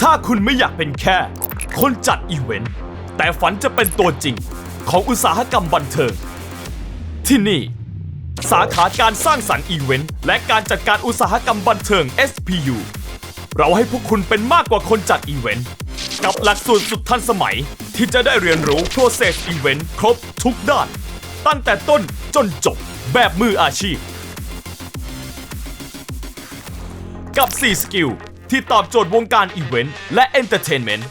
ถ้าคุณไม่อยากเป็นแค่ คนจัดอีเวนต์ แต่ฝันจะเป็นตัวจริงของอุตสาหกรรมบันเทิง ที่นี่ สาขาการสร้างสรรค์อีเวนต์ และการจัดการอุตสาหกรรมบันเทิง SPU เราให้พวกคุณเป็นมากกว่าคนจัดอีเวนต์ กับหลักสูตรสุดทันสมัยที่จะได้เรียนรู้ process event ครบทุกด้าน ตั้งแต่ต้นจนจบแบบมืออาชีพ กับ 4 สกิล ที่ตอบโจทย์วงการอีเวนต์และเอนเตอร์เทนเมนต์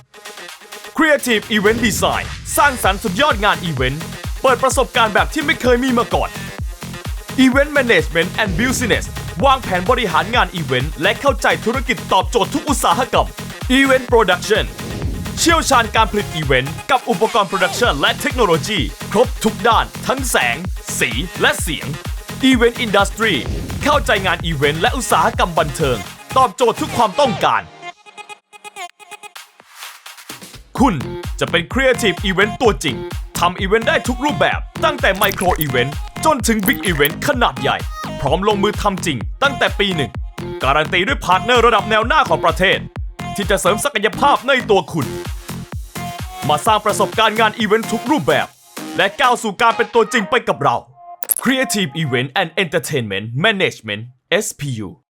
Creative Event Design สร้างสรรค์สุดยอดงานอีเวนต์ เปิดประสบการณ์แบบที่ไม่เคยมีมาก่อน Event Management and Business วางแผนบริหารงานอีเวนต์และเข้าใจธุรกิจตอบโจทย์ทุกอุตสาหกรรม Event Production เชี่ยวชาญการผลิตอีเวนต์กับอุปกรณ์โปรดักชันและเทคโนโลยี ครบทุกด้าน ทั้งแสง สีและเสียง Event Industry เข้าใจงานอีเวนต์และอุตสาหกรรมบันเทิง ตอบโจทย์ทุกความต้องการ คุณจะเป็น Creative Event ตัวจริงทำอีเวนต์ได้ทุกรูปแบบ ตั้งแต่ไมโครอีเวนต์จนถึงบิ๊กอีเวนต์ขนาดใหญ่ พร้อมลงมือทำจริง ตั้งแต่ปีหนึ่ง การันตีด้วยพาร์ทเนอร์ระดับแนวหน้าของประเทศ ที่จะเสริมศักยภาพในตัวคุณ มาสร้างประสบการณ์งานอีเวนต์ทุกรูปแบบ และก้าวสู่การเป็นตัวจริงไปกับเรา Creative Event and Entertainment Management SPU